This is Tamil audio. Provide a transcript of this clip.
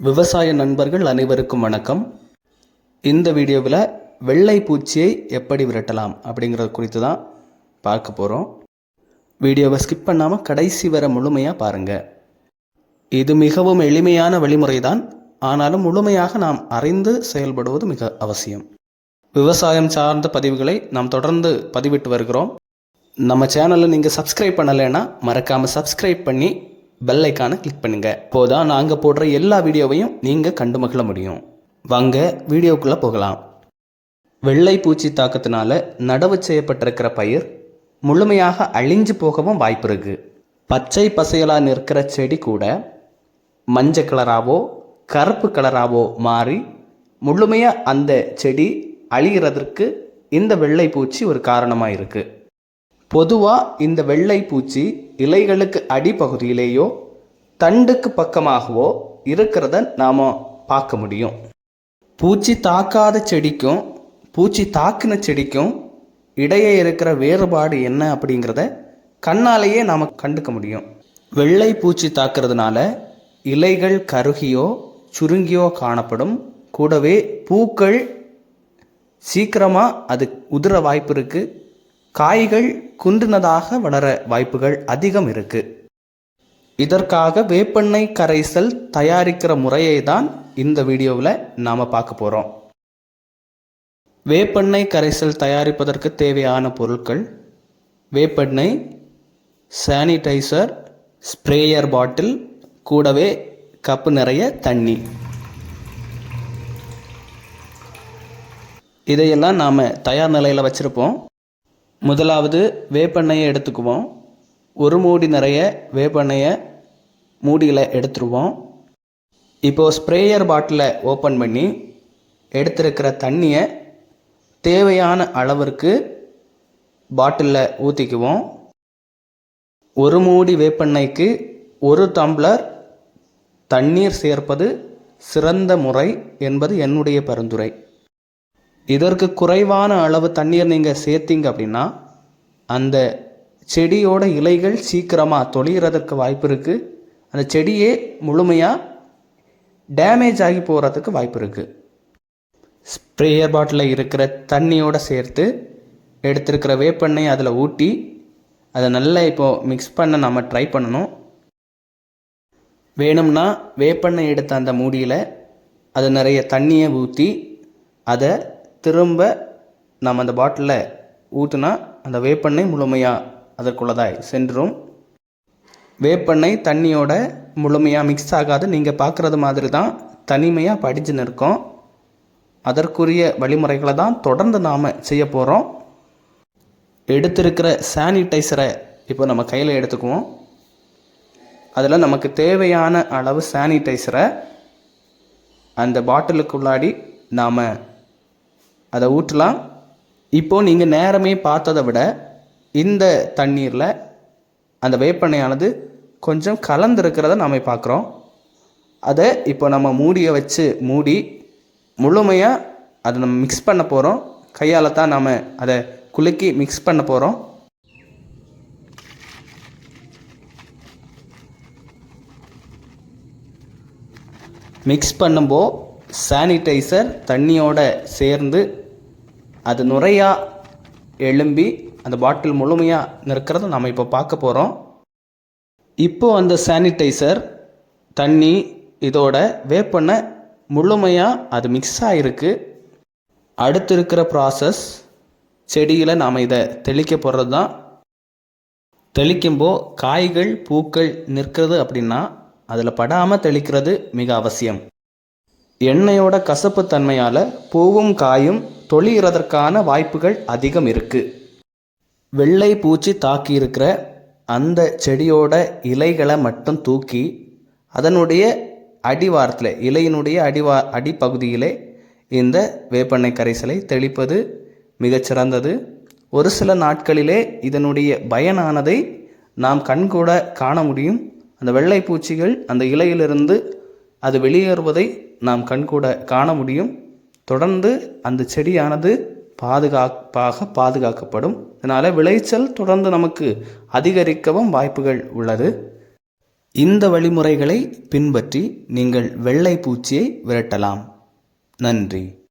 விவசாய நண்பர்கள் அனைவருக்கும் வணக்கம். இந்த வீடியோவில் வெள்ளை பூச்சியை எப்படி விரட்டலாம் அப்படிங்கிறது குறித்து தான் பார்க்க போகிறோம் வீடியோவை ஸ்கிப் பண்ணாமல் கடைசி வர முழுமையாக பாருங்கள் இது மிகவும் எளிமையான வழிமுறை தான். ஆனாலும் முழுமையாக நாம் அறிந்து செயல்படுவது மிக அவசியம். விவசாயம் சார்ந்த பதிவுகளை நாம் தொடர்ந்து பதிவிட்டு வருகிறோம். நம்ம சேனலை நீங்கள் சப்ஸ்கிரைப் பண்ணலைன்னா மறக்காமல் சப்ஸ்கிரைப் பண்ணி பெல் ஐக்கானை கிளிக் பண்ணுங்க. அப்போதான் நாங்கள் போடுற எல்லா வீடியோவையும் நீங்கள் கண்டு மகிழ முடியும். வாங்க வீடியோக்குள்ளே போகலாம். வெள்ளை பூச்சி தாக்கத்தினால நடவு செய்யப்பட்டிருக்கிற பயிர் முழுமையாக அழிஞ்சு போகவும் வாய்ப்பு இருக்கு. பச்சை பசையலாக நிற்கிற செடி கூட மஞ்சள் கலராகவோ கருப்பு கலராகவோ மாறி முழுமையாக அந்த செடி அழிகிறதற்கு இந்த வெள்ளை பூச்சி ஒரு காரணமாக இருக்குது பொதுவாக இந்த வெள்ளை பூச்சி இலைகளுக்கு அடிப்பகுதியிலேயோ தண்டுக்கு பக்கமாகவோ இருக்கிறத நாம் பார்க்க முடியும். பூச்சி தாக்காத செடிக்கும் பூச்சி தாக்கின செடிக்கும் இடையே இருக்கிற வேறுபாடு என்ன அப்படிங்கிறத கண்ணாலேயே நாம் கண்டுக்க முடியும். வெள்ளை பூச்சி தாக்குறதுனால இலைகள் கருகியோ சுருங்கியோ காணப்படும். கூடவே பூக்கள் சீக்கிரமாக அது உதிர வாய்ப்பு இருக்குது காய்கள் குன்றினதாக வளர வாய்ப்புகள் அதிகம் இருக்கு. இதற்காக வேப்பெண்ணெய் கரைசல் தயாரிக்கிற முறையை தான் இந்த வீடியோவில் நாம் பார்க்க போகிறோம் வேப்பெண்ணெய் கரைசல் தயாரிப்பதற்கு தேவையான பொருட்கள் வேப்பெண்ணெய் சானிடைசர் ஸ்ப்ரேயர் பாட்டில் கூடவே கப்பு நிறைய தண்ணி. இதையெல்லாம் நாம் தயார் நிலையில் வச்சுருப்போம். முதலாவது வேப்பெண்ணெயை எடுத்துக்குவோம். ஒரு மூடி நிறைய வேப்பெண்ணெயை மூடியில் எடுத்துருவோம். இப்போது ஸ்ப்ரேயர் பாட்டிலை ஓப்பன் பண்ணி எடுத்திருக்கிற தண்ணியை தேவையான அளவிற்கு பாட்டிலில் ஊற்றிக்குவோம் ஒரு மூடி வேப்பெண்ணெய்க்கு ஒரு டம்ளர் தண்ணீர் சேர்ப்பது சிறந்த முறை என்பது என்னுடைய பரிந்துரை. இதற்கு குறைவான அளவு தண்ணீர் நீங்கள் சேர்த்தீங்க அப்படின்னா அந்த செடியோட இலைகள் சீக்கிரமாக தொழிகிறதுக்கு வாய்ப்பு இருக்குது அந்த செடியே முழுமையாக டேமேஜ் ஆகி போகிறதுக்கு வாய்ப்பு இருக்குது ஸ்ப்ரேயர் பாட்டிலில் இருக்கிற தண்ணியோடு சேர்த்து எடுத்திருக்கிற வேப்பெண்ணெய் அதில் ஊட்டி அதை நல்லா இப்போது மிக்ஸ் பண்ண நம்ம ட்ரை பண்ணணும். வேணும்னா வேப்பெண்ணெய் எடுத்த அந்த மூடியில் அது நிறைய தண்ணியை ஊற்றி அதை திரும்ப நம்ம அந்த பாட்டிலில் ஊற்றுனா அந்த வேப்பெண்ணெய் முழுமையாக அதற்குள்ளதாய் சென்றும் வேப்பெண்ணெய் தண்ணியோட முழுமையாக மிக்ஸ் ஆகாது. நீங்கள் பார்க்குறது மாதிரி தான் தனிமையாக படிஞ்சு நிற்கும். அதற்குரிய வழிமுறைகளை தான் தொடர்ந்து நாம் செய்ய போகிறோம் எடுத்திருக்கிற சானிடைசரை இப்போ நம்ம கையில் எடுத்துக்குவோம். அதில் நமக்கு தேவையான அளவு சானிடைசரை அந்த பாட்டிலுக்குள்ளாடி நாம் அதை ஊற்றலாம். இப்போது நீங்கள் நேரமே பார்த்ததை விட இந்த தண்ணீரில் அந்த வேப்பெண்ணையானது கொஞ்சம் கலந்துருக்கிறத நாம் பார்க்குறோம். அதை இப்போ நம்ம மூடியை வச்சு மூடி முழுமையாக அதை நம்ம மிக்ஸ் பண்ண போகிறோம் கையால் தான் நாம் அதை குலுக்கி மிக்ஸ் பண்ண போகிறோம் மிக்ஸ் பண்ணும்போது சானிடைசர் தண்ணியோடு சேர்ந்து அது நுரையாக எழும்பி அந்த பாட்டில் முழுமையாக நிற்கிறத நம்ம இப்போ பார்க்க போகிறோம் இப்போ அந்த சானிடைசர் தண்ணி இதோட வேப்பெண்ணெய் முழுமையாக அது மிக்ஸ் ஆகிருக்கு அடுத்து இருக்கிற ப்ராசஸ் செடியில் நாம் இதை தெளிக்க போகிறது தான் தெளிக்கும்போ காய்கள் பூக்கள் நிற்கிறது அப்படின்னா அதில் படாமல் தெளிக்கிறது மிக அவசியம். எண்ணெயோட கசப்பு தன்மையால் பூவும் காயும் தொழிகிறதற்கான வாய்ப்புகள் அதிகம் இருக்குது வெள்ளை பூச்சி தாக்கியிருக்கிற அந்த செடியோட இலைகளை மட்டும் தூக்கி அதனுடைய அடிவாரத்தில் இலையினுடைய அடிவா அடிப்பகுதியிலே இந்த வேப்பெண்ணெய் கரைசலை தெளிப்பது மிகச்சிறந்தது. ஒரு சில நாட்களிலே இதனுடைய பயனானதை நாம் கண்கூட காண முடியும். அந்த வெள்ளை பூச்சிகள் அந்த இலையிலிருந்து அது வெளியேறுவதை நாம் கண்கூட காண முடியும். தொடர்ந்து அந்த செடியானது பாதுகாப்பாக பாதுகாக்கப்படும். இதனால் விளைச்சல் தொடர்ந்து நமக்கு அதிகரிக்கவும் வாய்ப்புகள் உள்ளது. இந்த வழிமுறைகளை பின்பற்றி நீங்கள் வெள்ளை பூச்சியை விரட்டலாம். நன்றி.